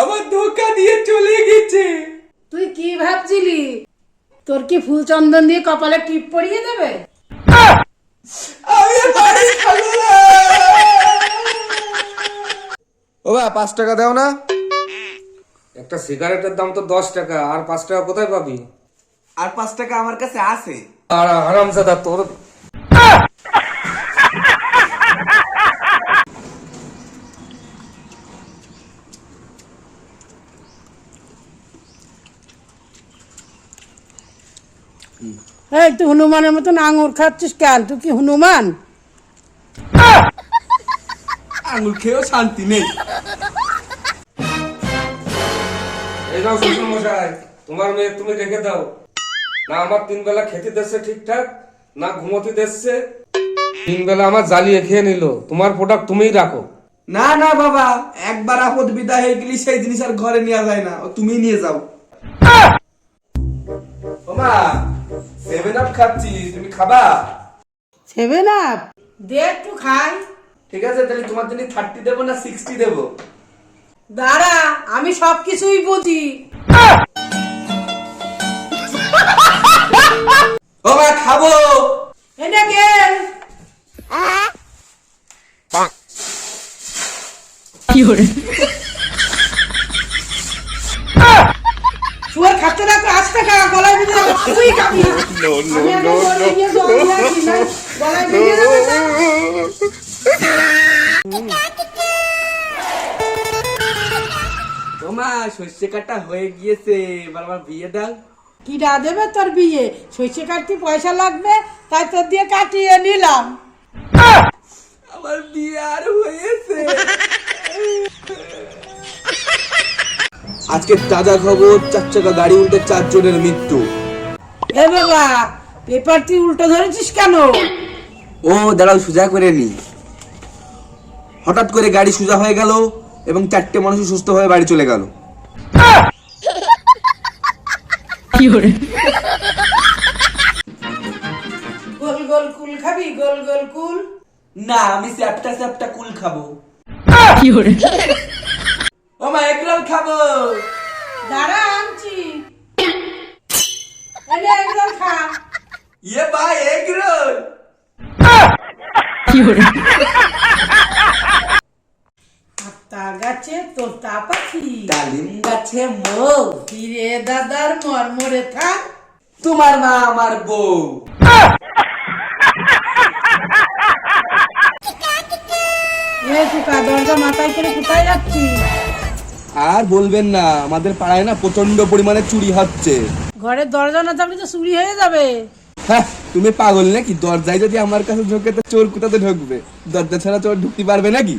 আমার ধোকা দিয়ে চলে গেছে। তুই কি ভাবছিলি? তোর কি ফুল চন্দন দিয়ে কপালে টিপ পরিয়ে দেবে। ও বা পাঁচ টাকা দাও না। একটা সিগারেটের দাম তো দশ টাকা আর পাঁচ টাকা কোথায় পাবি? আর পাঁচ টাকা আমার কাছে আছে। আর হারামজাদা তোর এই তুই হনুমানের মতন আঙুর খাচ্ছিস কেন? তুই কি হনুমান? আঙুল খেয়েও শান্তি নেই। নাও শ্বশুর মশাই। তোমার মেয়ে তুমি রেখে দাও। না আমার তিন বেলা খেতে দিচ্ছে ঠিকঠাক না ঘুমোতে দিচ্ছে। তিন বেলা আমার জ্বালিয়ে খেয়ে নিল। তোমার প্রোডাক্ট তুমিই রাখো। না না বাবা একবার আপদ বিদায় হয়ে গেলি সেই জিনিস আর ঘরে নেওয়া যায় না। ও তুমি নিয়ে যাও। ওমা সেভেন আপ খাচ্ছি তুমি খাবা? সেভেন আপ দে একটু খাই। ঠিক আছে তাহলে তোমার জন্য থার্টি দেবো না সিক্সটি দেবো। দাঁড়া আমি সব কিছুই বুঝি। ও মা খাব। এনে গেল। শুয়ার খাচ্ছে না তো আস্তে খা গলায় বেঁধে যাবে তুই খাবি আমি আগে বলে গিয়ে জল দিয়ে আসি, না? গলায় বেঁধে যাবে সর্ষে কাটা হয়ে গিয়েছে এবার আমার বিয়ে দাও। কিরা দেবে তোর বিয়ে? কাটতে পয়সা লাগবে তাই তোর দিয়ে কাটিয়ে নিলাম। আমার বিয়ে আর হয়েছে। আজকে তাজা খবর চার চাকা গাড়ি উল্টে চারজনের মৃত্যু। এ বাবা পেপার তুই উল্টো ধরেছিস কেন? ও দাঁড়াও সোজা করে নি। হঠাৎ করে গাড়ি সোজা হয়ে গেল। এবং চারটে মানুষ সুস্থ হয়ে বাড়ি চলে গেল। গোল গোল কুল খাবি গোল গোল কুল? না আমি চ্যাপটা চ্যাপটা কুল খাব। ও মা এগরোল খাব। দাঁড়া আনছি। এনে একদম খা। ইয়ে ভাই এগরোল আত্মা গাছে তোতা পাখি। ডালিম। গাছে মৌ। হিরে দাদার মরমরে থাক। তোমার মা আমার বউ। দরজা মাথায় করে কোথায় যাচ্ছি আর বলবেন না আমাদের পাড়ায় না প্রচণ্ড পরিমাণে চুরি হচ্ছে। ঘরের দরজা না থাকলে তো চুরি হয়ে যাবে। হ্যাঁ তুমি পাগল নাকি? দরজায় যদি আমার কাছে ঢোকে তো চোর কোথাতে ঢুকবে? দরজা ছাড়া চোর ঢুকতে পারবে নাকি?